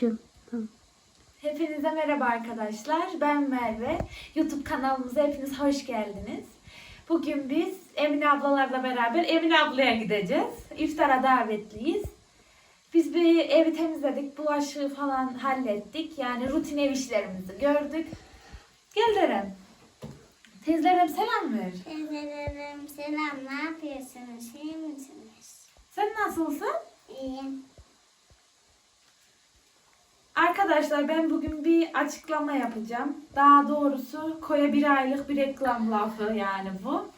Tamam. Hepinize merhaba arkadaşlar. Ben Merve. YouTube kanalımıza hepiniz hoş geldiniz. Bugün biz Emine ablalarla beraber Emine ablaya gideceğiz. İftara davetliyiz. Biz bir evi temizledik, bulaşığı falan hallettik. Yani rutin ev işlerimizi gördük. Gel Deren. Teyzelerim selam ver. Teyzelerim selam, ne yapıyorsunuz? İyi misiniz? Sen nasılsın? İyiyim. Arkadaşlar ben bugün bir açıklama yapacağım. Daha doğrusu koya bir aylık bir reklam lafı yani bu.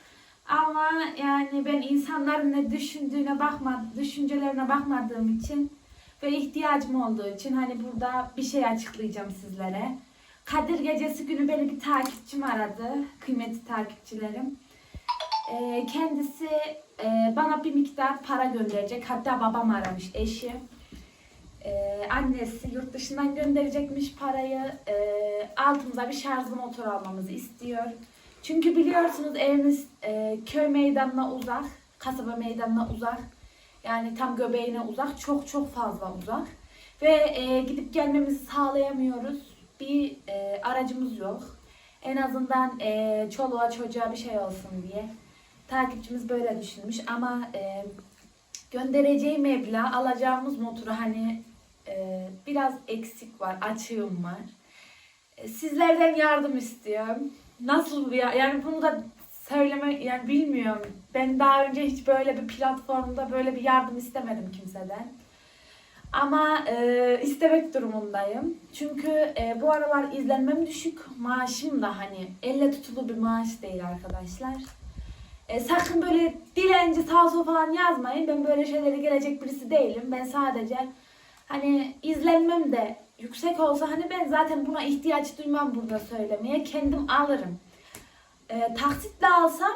Ama yani ben insanların ne düşündüğüne bakma, düşüncelerine bakmadığım için ve ihtiyacım olduğu için hani burada bir şey açıklayacağım sizlere. Kadir Gecesi günü beni bir takipçim aradı. Kıymetli takipçilerim. Ee, kendisi e, bana bir miktar para gönderecek. Hatta babam aramış eşim. Ee, annesi yurt dışından gönderecekmiş parayı. Ee, altımıza bir şarj motor almamızı istiyor. Çünkü biliyorsunuz evimiz e, köy meydanına uzak, kasaba meydanına uzak. Yani tam göbeğine uzak, çok çok fazla uzak. Ve e, gidip gelmemizi sağlayamıyoruz. Bir e, aracımız yok. En azından e, çoluğa çocuğa bir şey olsun diye. Takipçimiz böyle düşünmüş ama e, göndereceği meblağ alacağımız motoru hani e, biraz eksik var, açığım var. E, sizlerden yardım istiyorum. Nasıl bir yani bunu da söyleme yani bilmiyorum. Ben daha önce hiç böyle bir platformda böyle bir yardım istemedim kimseden. Ama e, istemek durumundayım. Çünkü e, bu aralar izlenmem düşük. Maaşım da hani elle tutulu bir maaş değil arkadaşlar. E, sakın böyle dilenci sağ sol falan yazmayın. Ben böyle şeylere gelecek birisi değilim. Ben sadece hani izlenmem de yüksek olsa hani ben zaten buna ihtiyaç duymam burada söylemeye. Kendim alırım. E, taksitle alsam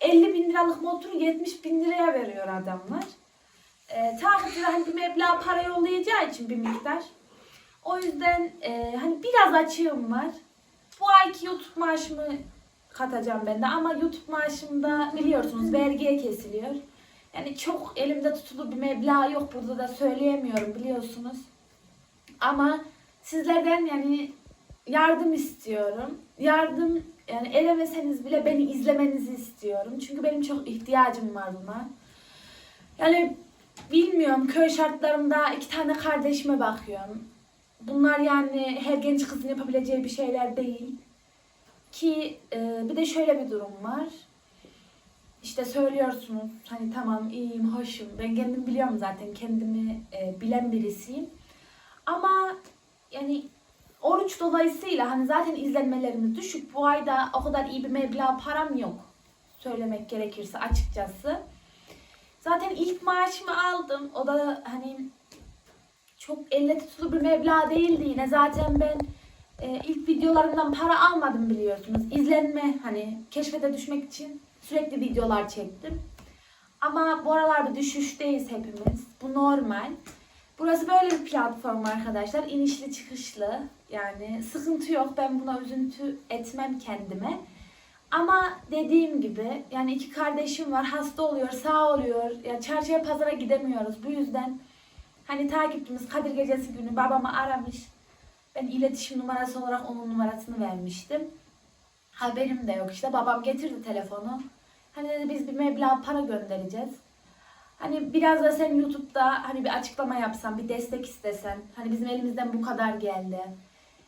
50 bin liralık motoru 70 bin liraya veriyor adamlar. E, takipçiler hani bir meblağ para yollayacağı için bir miktar. O yüzden e, hani biraz açığım var. Bu ayki YouTube maaşımı katacağım ben de ama YouTube maaşımda biliyorsunuz vergiye kesiliyor. Yani çok elimde tutulu bir meblağ yok burada da söyleyemiyorum biliyorsunuz. Ama sizlerden yani yardım istiyorum. Yardım yani edemeseniz bile beni izlemenizi istiyorum. Çünkü benim çok ihtiyacım var buna. Yani bilmiyorum köy şartlarında iki tane kardeşime bakıyorum. Bunlar yani her genç kızın yapabileceği bir şeyler değil. Ki e, bir de şöyle bir durum var. İşte söylüyorsunuz hani tamam iyiyim, hoşum. Ben kendim biliyorum zaten kendimi e, bilen birisiyim. Ama yani oruç dolayısıyla hani zaten izlenmelerimiz düşük. Bu ayda o kadar iyi bir meblağ param yok. Söylemek gerekirse açıkçası. Zaten ilk maaşımı aldım. O da hani çok elle tutulur bir meblağ değildi yine. Zaten ben e, ilk videolarımdan para almadım biliyorsunuz. İzlenme hani keşfete düşmek için sürekli videolar çektim. Ama bu aralarda düşüşteyiz hepimiz. Bu normal. Burası böyle bir platform arkadaşlar. İnişli çıkışlı. Yani sıkıntı yok. Ben buna üzüntü etmem kendime. Ama dediğim gibi yani iki kardeşim var. Hasta oluyor, sağ oluyor. Ya çarşıya pazara gidemiyoruz. Bu yüzden hani takipçimiz Kadir Gecesi günü babamı aramış. Ben iletişim numarası olarak onun numarasını vermiştim. Haberim de yok işte. Babam getirdi telefonu. Hani biz bir meblağ para göndereceğiz. Hani biraz da sen YouTube'da hani bir açıklama yapsan, bir destek istesen. Hani bizim elimizden bu kadar geldi.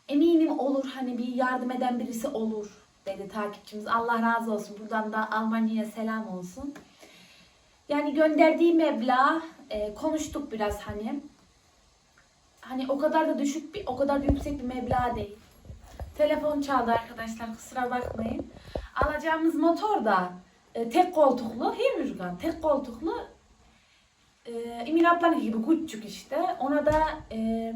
Eminim olur hani bir yardım eden birisi olur dedi takipçimiz. Allah razı olsun. Buradan da Almanya'ya selam olsun. Yani gönderdiği meblağ e, konuştuk biraz hani. Hani o kadar da düşük bir, o kadar da yüksek bir meblağ değil. Telefon çaldı arkadaşlar kusura bakmayın. Alacağımız motor da e, tek koltuklu, hem Ürgan tek koltuklu e, ablanın gibi küçük işte. Ona da e,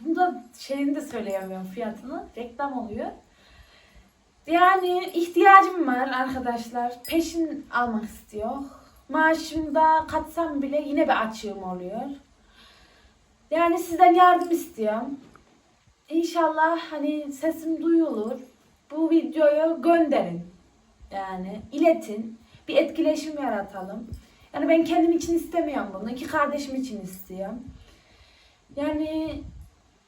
bunu da şeyini de söyleyemiyorum fiyatını. Reklam oluyor. Yani ihtiyacım var arkadaşlar. Peşin almak istiyor. Maaşımda katsam bile yine bir açığım oluyor. Yani sizden yardım istiyorum. İnşallah hani sesim duyulur. Bu videoyu gönderin. Yani iletin. Bir etkileşim yaratalım. Yani ben kendim için istemiyorum bunu. İki kardeşim için istiyorum. Yani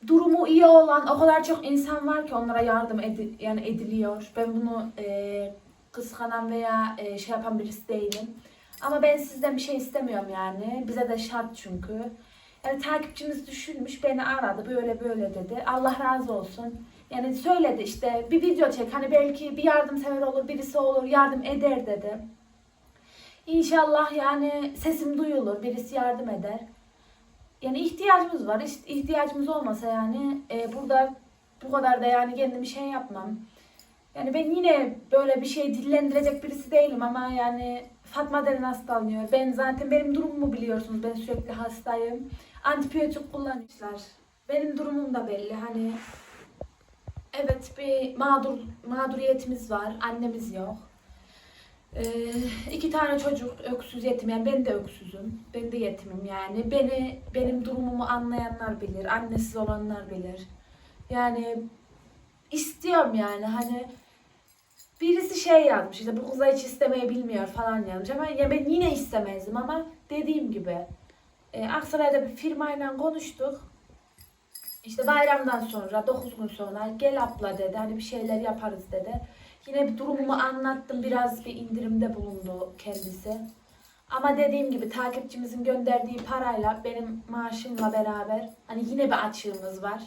durumu iyi olan o kadar çok insan var ki onlara yardım edi- yani ediliyor. Ben bunu e, kıskanan veya e, şey yapan birisi değilim. Ama ben sizden bir şey istemiyorum yani. Bize de şart çünkü. Yani takipçimiz düşünmüş, beni aradı, böyle böyle dedi. Allah razı olsun. Yani söyledi işte bir video çek, hani belki bir yardımsever olur, birisi olur, yardım eder dedi. İnşallah yani sesim duyulur, birisi yardım eder. Yani ihtiyacımız var. İhtiyacımız olmasa yani e, burada bu kadar da yani kendimi şey yapmam. Yani ben yine böyle bir şey dillendirecek birisi değilim ama yani Fatma Deren hastalanıyor. Ben zaten benim durumumu biliyorsunuz. Ben sürekli hastayım. Antibiyotik kullanmışlar. Benim durumum da belli. Hani evet bir mağdur mağduriyetimiz var. Annemiz yok. Ee, iki tane çocuk öksüz yetim yani ben de öksüzüm. Ben de yetimim yani. Beni benim durumumu anlayanlar bilir. Annesiz olanlar bilir. Yani istiyorum yani hani birisi şey yazmış işte bu kıza hiç istemeyi bilmiyor falan yazmış ama ya ben yine istemezdim ama dediğim gibi e, Aksaray'da bir firmayla konuştuk. İşte bayramdan sonra 9 gün sonra gel abla dedi hani bir şeyler yaparız dedi. Yine bir durumumu anlattım biraz bir indirimde bulundu kendisi. Ama dediğim gibi takipçimizin gönderdiği parayla benim maaşımla beraber hani yine bir açığımız var.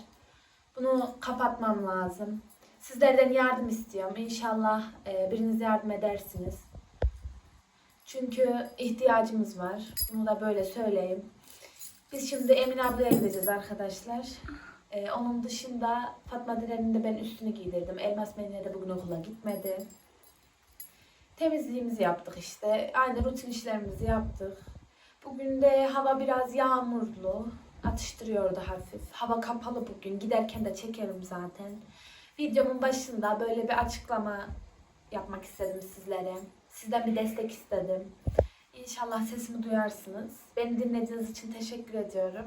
Bunu kapatmam lazım. Sizlerden yardım istiyorum. İnşallah e, biriniz yardım edersiniz. Çünkü ihtiyacımız var. Bunu da böyle söyleyeyim. Biz şimdi Emine ablaya gideceğiz arkadaşlar. E, onun dışında Fatma Diren'in de ben üstünü giydirdim. Elmas Menine de bugün okula gitmedi. Temizliğimizi yaptık işte. Aynı rutin işlerimizi yaptık. Bugün de hava biraz yağmurlu. Atıştırıyordu hafif. Hava kapalı bugün. Giderken de çekerim zaten. Videomun başında böyle bir açıklama yapmak istedim sizlere. Sizden bir destek istedim. İnşallah sesimi duyarsınız. Beni dinlediğiniz için teşekkür ediyorum.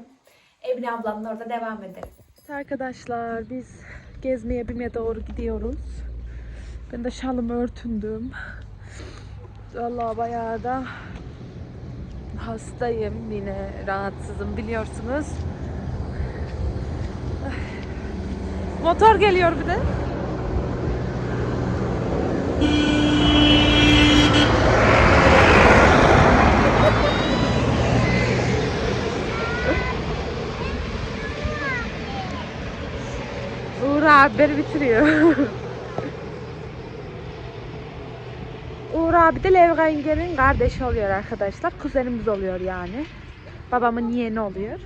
Emine ablamla orada devam edelim. Arkadaşlar biz gezmeye BİM'e doğru gidiyoruz. Ben de şalımı örtündüm. Vallahi bayağı da hastayım yine rahatsızım biliyorsunuz. Motor geliyor bir de. Abi bitiriyor. Uğur abi de Levga kardeşi oluyor arkadaşlar. Kuzenimiz oluyor yani. Babamın yeğeni oluyor.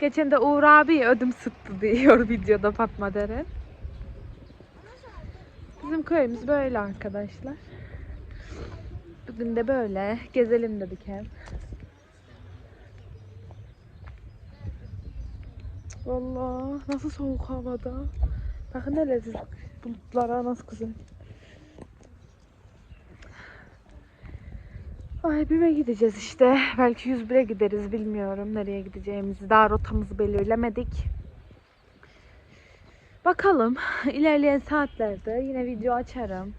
Geçen de Uğur abi ödüm sıktı diyor videoda Fatma Deren. Bizim köyümüz böyle arkadaşlar. Bugün de böyle gezelim dedik hem. Vallahi nasıl soğuk havada. Bakın ne leziz bulutlara nasıl güzel. Ay BİM'e gideceğiz işte. Belki 101'e gideriz bilmiyorum nereye gideceğimizi. Daha rotamızı belirlemedik. Bakalım ilerleyen saatlerde yine video açarım.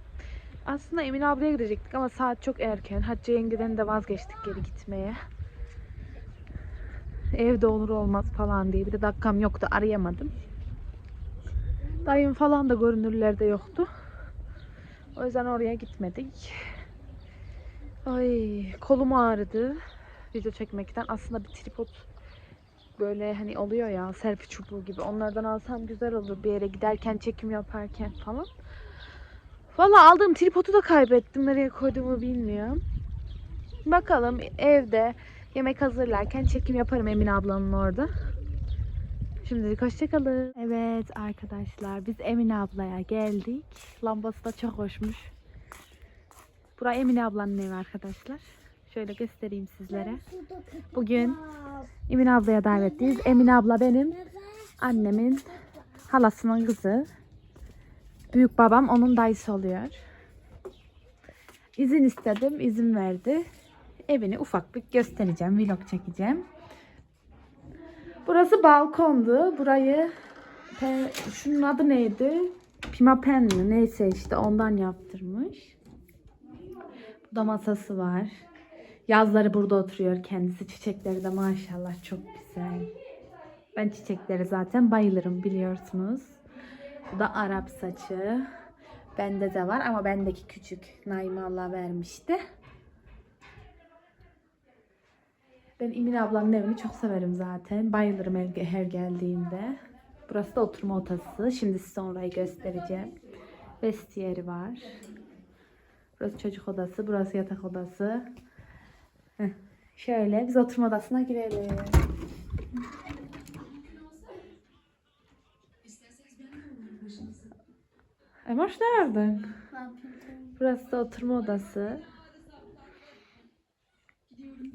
Aslında Emine ablaya gidecektik ama saat çok erken. Hatice yengeden de vazgeçtik geri gitmeye. Evde olur olmaz falan diye. Bir de dakikam yoktu arayamadım. Dayım falan da görünürlerde yoktu. O yüzden oraya gitmedik. Ay kolum ağrıdı video çekmekten. Aslında bir tripod böyle hani oluyor ya selfie çubuğu gibi. Onlardan alsam güzel olur bir yere giderken çekim yaparken falan. Valla aldığım tripodu da kaybettim. Nereye koyduğumu bilmiyorum. Bakalım evde yemek hazırlarken çekim yaparım Emine ablanın orada. Şimdilik hoşçakalın. Evet arkadaşlar biz Emine ablaya geldik. Lambası da çok hoşmuş. Bura Emine ablanın evi arkadaşlar. Şöyle göstereyim sizlere. Bugün Emine ablaya davetliyiz. Emine abla benim annemin halasının kızı. Büyük babam onun dayısı oluyor. İzin istedim, izin verdi. Evini ufak bir göstereceğim, vlog çekeceğim. Burası balkondu. Burayı şunun adı neydi? Pimapen mi? Neyse işte ondan yaptırmış. Burada masası var. Yazları burada oturuyor kendisi. Çiçekleri de maşallah çok güzel. Ben çiçekleri zaten bayılırım biliyorsunuz. Bu da Arap saçı. Bende de var ama bendeki küçük. Naime Allah vermişti. Ben Emin ablanın evini çok severim zaten. Bayılırım her, geldiğimde. Burası da oturma odası. Şimdi size orayı göstereceğim. Vestiyeri var. Burası çocuk odası. Burası yatak odası. Heh. Şöyle biz oturma odasına girelim. Emoş nerede? Burası da oturma odası.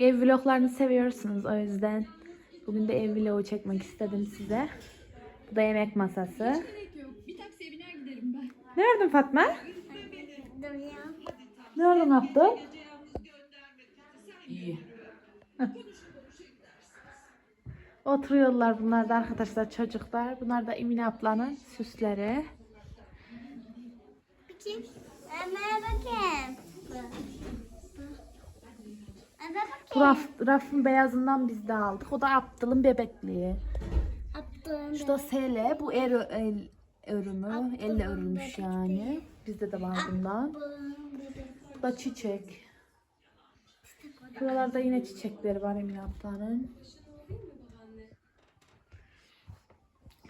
Ev vloglarını seviyorsunuz o yüzden bugün de ev vlogu çekmek istedim size. Bu da yemek masası. Nerede Fatma? Duruyor. Nerede yaptın? İyi. Oturuyorlar bunlar da arkadaşlar çocuklar. Bunlar da Emine ablanın süsleri. Bakayım. Ömer bakayım. Bu raf, rafın beyazından biz de aldık. O da Abdül'ün bebekliği. Attığım Şu da sele. Bu el, el örümü. Elle örülmüş yani. Bizde de var bundan. Bu da çiçek. Buralarda yine çiçekleri var Emin ablanın.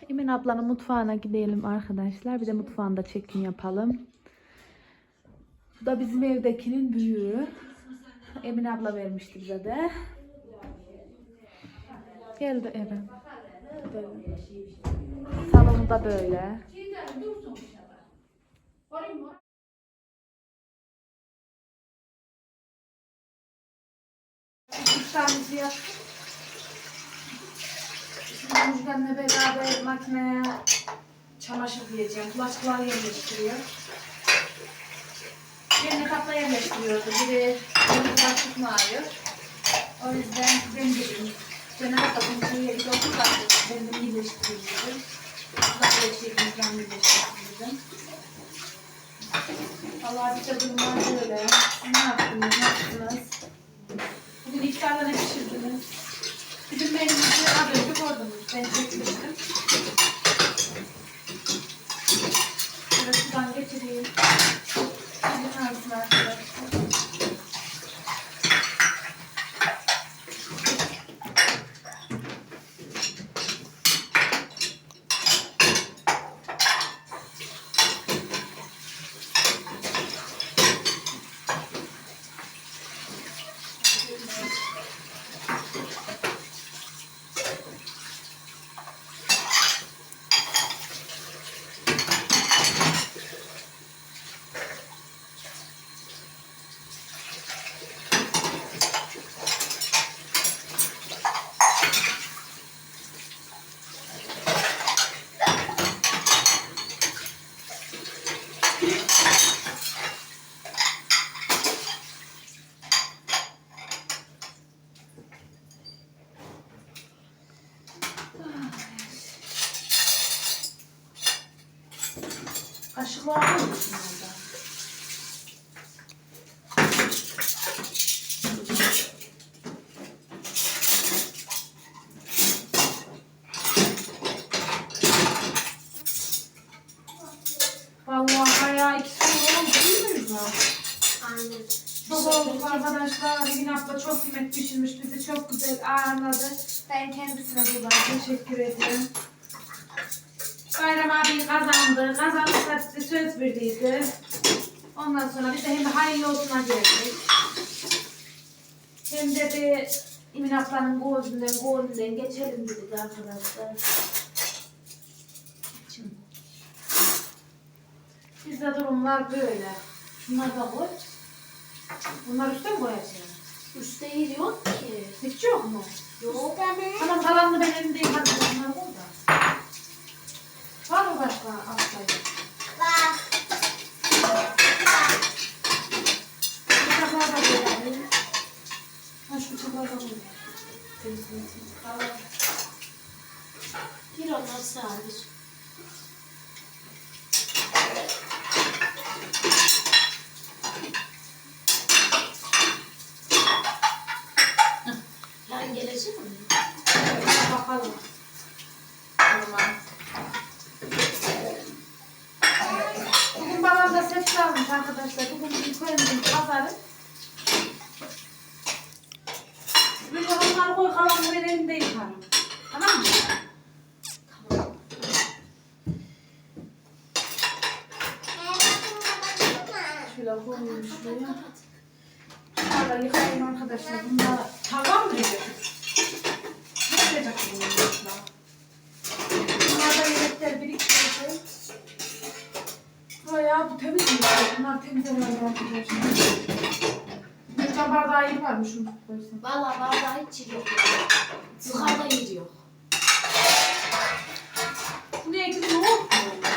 Emin ablanın mutfağına gidelim arkadaşlar. Bir de mutfağında çekim yapalım. Bu da bizim evdekinin büyüğü. Emin abla vermişti bize de. Geldi eve. Gidelim. Salonu da böyle. İftarımızı yaptık. Beraber makineye çamaşır diyeceğim. Bulaşıklar yerleştiriyor. Birini kapla yerleştiriyordu. Biri mı arıyor? O yüzden ben dedim. Cenab-ı Hakk'ın şuraya bir otur da ben de. Zaten eşeğimizden birleştirdim. Allah bir durumlar böyle. Ne yaptınız, ne yaptınız? Bugün iftarda ne pişirdiniz? Bizim menümüzü az önce gördünüz. Ben çekmiştim. Sudan getireyim. Sizin ağzına arkadaşlar. Kaşıklar var mı bunlarda? Vallahi bayağı iki sene oldu değil mi bu? Aynen. Çok olduk arkadaşlar. Evin abla çok yemek pişirmiş. Bizi çok güzel ağırladı. Ben kendisine buradan teşekkür ederim. Bayram abi kazandı. Kazanırsa size söz verdiydi. Ondan sonra biz de hem de hayırlı olsuna geldik. Hem de bir Emin ablanın gözünden, gözünden geçelim dedik arkadaşlar. Bizde durumlar böyle. Şunları da koy. Bunlar üstte mi koyacağım? Üstte yer yok ki. Hiç yok mu? Yok. Deme. Tamam kalanını ben elimdeyim. Hadi bunlar burada. Var mı başka? Bak. Bıçaklar da koyalım. Ha şu bıçaklar da koyalım. Temizlesin. Bir onlar sağır. arkadaşlar. Bugün bir köyümüzün pazarı. Böyle onları koy kalanı ben elimde yıkarım. Tamam mı? Tamam. Şöyle koyayım şuraya. Şurada yıkayayım arkadaşlar. Bunlar tamam mı? Ne yapacak bunlar? Bunlar da yemekler biriktirecek. Buraya bu temiz mi? Bunlar temiz herhalde arkadaşlar. Lütfen bardağı iyi varmış. Valla vallahi hiç yok. Sıkarda yeri yok. Bu ne ekli yoğurt mu?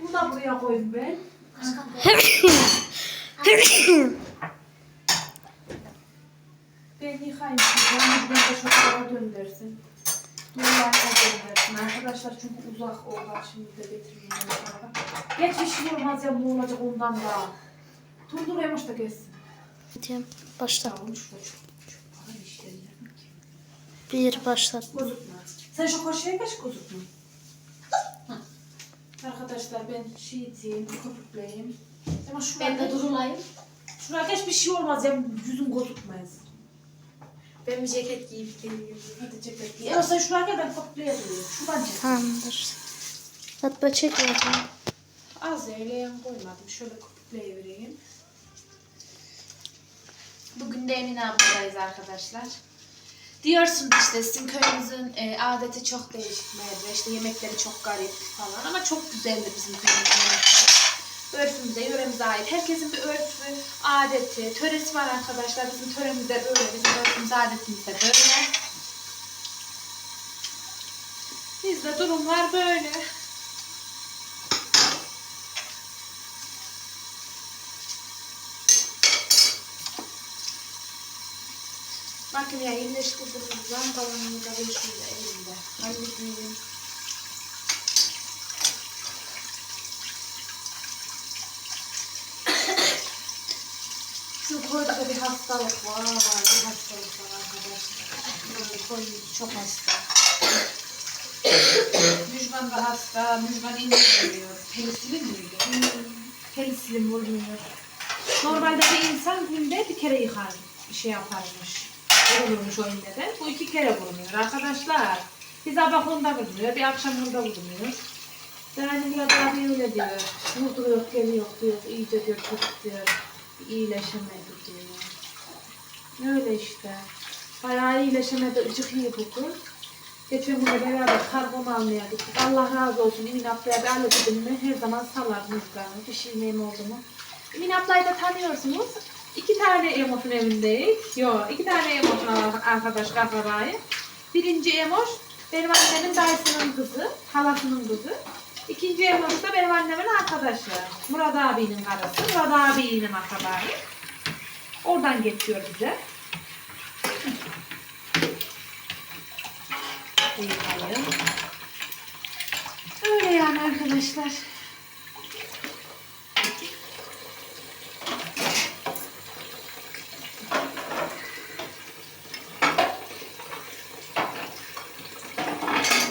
Bunu da buraya koyayım ben. Ben yıkayayım Ben de şoklara döndürsün. Duvarlarına döndürsün. Arkadaşlar çünkü uzak oradan şimdi de getireyim. ben sana. Geç bir şey olmaz ya ne olacak ondan da. Dur dur yavaş da geçsin. Başla. Tamam şurada çok çok ağır işlerim ki. Bir başla. Gözükme. Sen şu koşuya geç gözükme. Arkadaşlar ben şiitiyim, köpükleyeyim. Ama şuraya Ben de geç. durulayım. Şuraya geç bir şey olmaz ya yüzün gözükmez. Ben bir ceket giyip geliyorum. Hadi ceket giy. Ya sen gel ben köpükleyeyim. Şuradan çek. Tamamdır. Fatma çek zaten. Az eleyen koymadım. Şöyle köpükleyivereyim. Bugün de Emine abladayız arkadaşlar. Diyorsunuz işte sizin köyümüzün e, adeti çok değişik Merve. İşte yemekleri çok garip falan ama çok güzeldir bizim köyümüzün yemekleri. Örfümüze, yöremize ait. Herkesin bir örfü, adeti, töresi var arkadaşlar. Bizim töremizde böyle, bizim örfümüz, adetimiz de böyle. Bizde durumlar böyle. Makineye yerleştirdiğimiz lambalarını da şöyle elimde halledeyim. Bizim koyda da bir hastalık var. Bir hastalık var arkadaşlar. Böyle çok hasta. Müjgan da hasta. Müjgan indirmiyor. Penisilin miydi? Penisilin vurmuyor. Normalde bir insan günde bir kere yıkar, bir şey yaparmış. Vurulmuş o iğneden. Bu iki kere vurmuyor arkadaşlar. Bir sabah onda vurmuyor, bir akşam onda vurmuyor. Yani Murat abi öyle diyor. Vurduruyor, geliyor diyor, iyice diyor, çok diyor. İyileşemedi diyor. Öyle işte. Bayağı iyileşemedi, ıcık iyi bugün. Geçen gün de beraber karbon almaya gittik. Allah razı olsun. Emin ablaya dedim mi her zaman salar mızrağını. Bir şey neyim oldu mu? Emin ablayı da tanıyorsunuz. İki tane Emot'un evindeyiz. Yok, iki tane Emot'un arkadaş akrabayı. Birinci Emot benim annemin dayısının kızı, halasının kızı. İkinci Emot da benim annemin arkadaşı. Murat abinin karısı, Murat abinin akrabayı. Oradan geçiyor bize. Öyle yani arkadaşlar.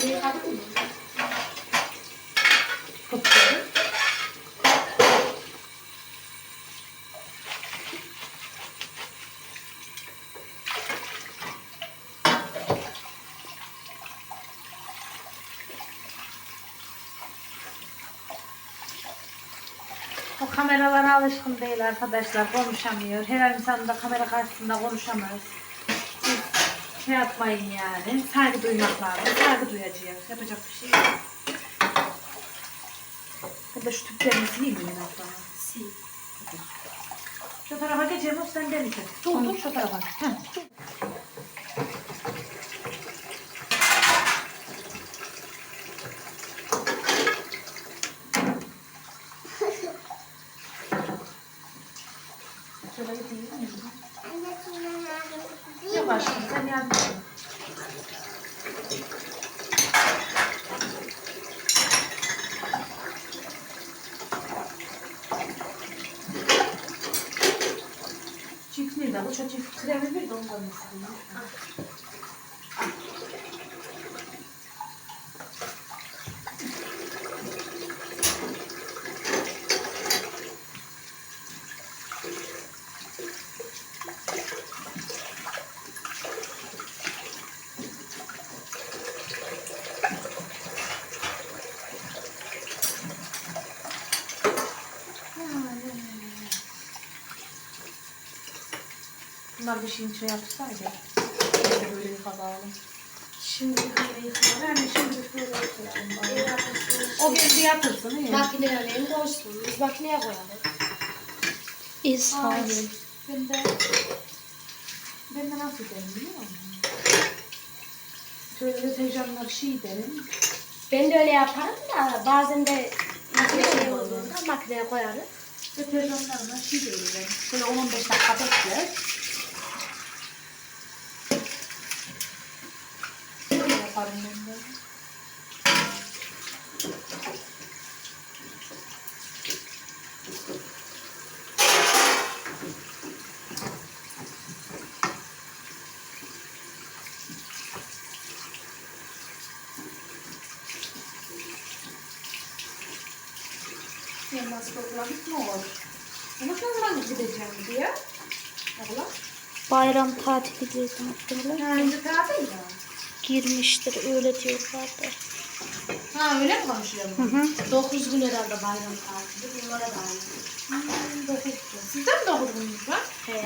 Yıkadın mı? Kapıları. O kameralara alışkın değil arkadaşlar. Konuşamıyor. Her insan da kamera karşısında konuşamaz. Siz şey yapmayın yani. Saygı duymak lazım. Saygı duyacağız. Yapacak bir şey yok. Burada şu tüplerini sileyim mi abla? Sil. Şu tarafa geçelim. Sen beni çek. Dur dur şu tarafa. Heh. Şöyle gideyim mi? Yavaş sen yardım et. Çift nerede? Bu çok çift kremi bir de ondan mesela. Bunlar bir şeyin şey yapsaydı. Böyle böyle yıkadalım. Şimdi böyle yıkayalım. Yani şimdi şöyle koyalım. bari. O gezi yatırsın iyi. Makineye alayım koysun. Biz makineye koyalım. İshal. Aynen. Ben de ben de nasıl derim biliyor musun? Şöyle deterjanla bir şey derim. Ben de öyle yaparım da bazen de makineye olduğunda makineye koyarım. Deterjanlarla şey derim. Şöyle 10-15 dakika bekler. De. Yılmaz programı ne olur? Ama zaman gideceğim diye? Abla? Bayram tatili muhtemelen. Ha, önce tatil ya. Girmiştir öyle diyorlardı. Ha öyle mi konuşuyorum? Hı hı. 9 gün herhalde bayram tatili. Bunlara da aynı. Hmm, gün. Sizde mi dokuz gününüz var? He.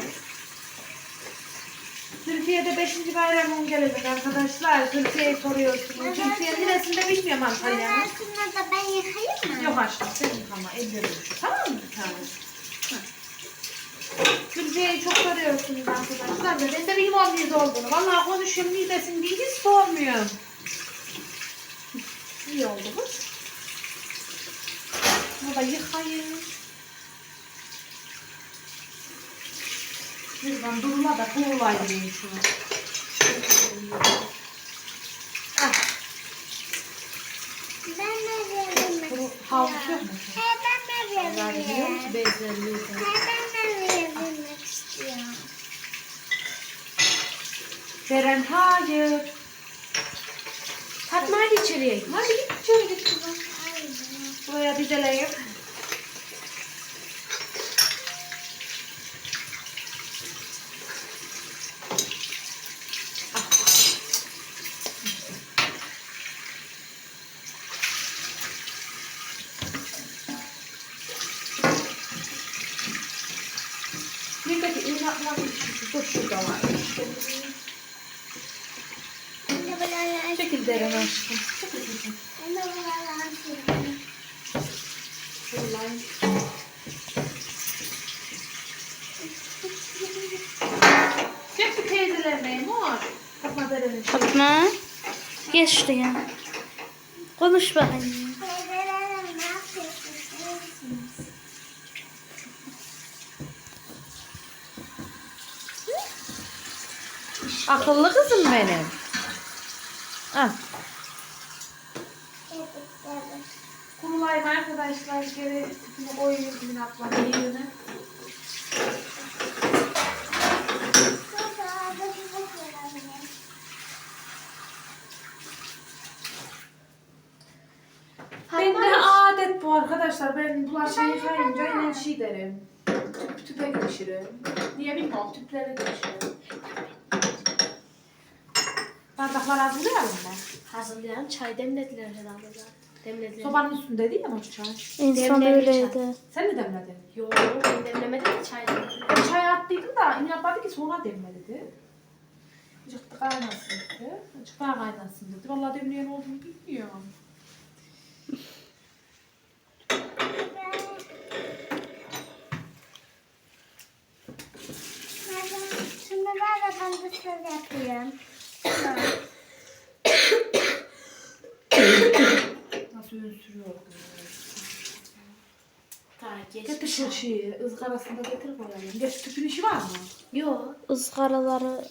Türkiye'de 5. bayramın gelecek arkadaşlar. Türkiye'yi soruyorsunuz. Türkiye neresinde bilmiyorum Antalya'nın. Aslında da ben yıkayayım mı? Yok aşkım sen yıkama ellerini şu. Tamam mı bir? Türkiye'yi çok soruyorsunuz arkadaşlar. da Ben de bilmiyorum nerede olduğunu. Vallahi konuşuyorum neredesin diye hiç sormuyorum. İyi oldu bu. Bunu da yıkayın. Şuradan durula da kurulayım şunu. Ah, Ben nereye bu vermek havlu istiyorum? yok mu? Ben vermek bezlerini He ben nereye vermek istiyorum? Deren hayır. Fatma hadi içeriye. Hadi git içeri git kızım. Ay, Buraya dizeleyim. Birdeki iğne atmak için dur şurada var. Ben de buraları Çekil Deren aşkım. Çekil kızım. Ben de buraları açıyorum. Şuradan. Çek bir teyzelerine mor. Fatma Deren'in şey. Fatma. Geç şuraya. Konuş bakayım. Teyzelerim ne yapıyorsunuz? İyisiniz. Akıllı kızım benim. Evet. Kurulayım arkadaşlar. Geri yine atlamayı yerine. Sonra da bir bakıyorum. Bende adet bu bulaşığı yıkayınca yine şey derim. Tüp, tüpe geçirim. Niye bilmiyorum. Tüplere geçirim. Bardaklar hazırlayalım mı? Hazırlayan çay demlediler herhalde. da. Demlediler. Sobanın üstünde değil mi o çay? Demlemiş İnsan çay. böyleydi. Sen mi demledin? Yok ben demlemedim de çay demledim. Ben çay attıydım da inatladı ki sonra demle dedi. Azıcık kaynasın dedi. Daha kaynasın dedi. Vallahi demleyen olduğunu bilmiyorum. Şimdi ben de şöyle yapıyorum. Nasıl ön sürüyor? Getir şu şeyi, ızgarasında getir koyalım. Geç tüpün işi var mı? Yok. Izgaraları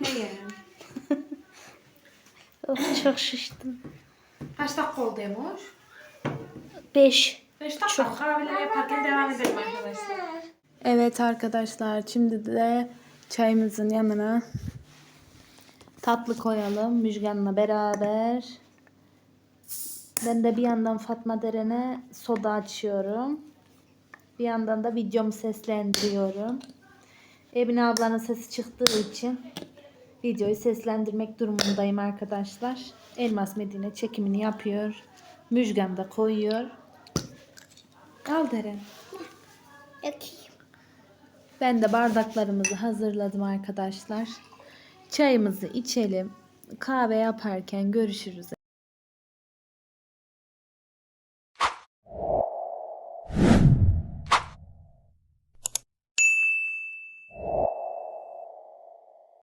Neye? oh, çok şiştim. Kaç dakika oldu Emoş? 5. 5 dakika. Kahveleri yaparken devam edelim arkadaşlar. Evet arkadaşlar şimdi de çayımızın yanına tatlı koyalım Müjgan'la beraber. Ben de bir yandan Fatma Deren'e soda açıyorum. Bir yandan da videomu seslendiriyorum. Emine ablanın sesi çıktığı için videoyu seslendirmek durumundayım arkadaşlar. Elmas Medine çekimini yapıyor. Müjgan da koyuyor. Al Deren. Yakayım. Ben de bardaklarımızı hazırladım arkadaşlar. Çayımızı içelim. Kahve yaparken görüşürüz.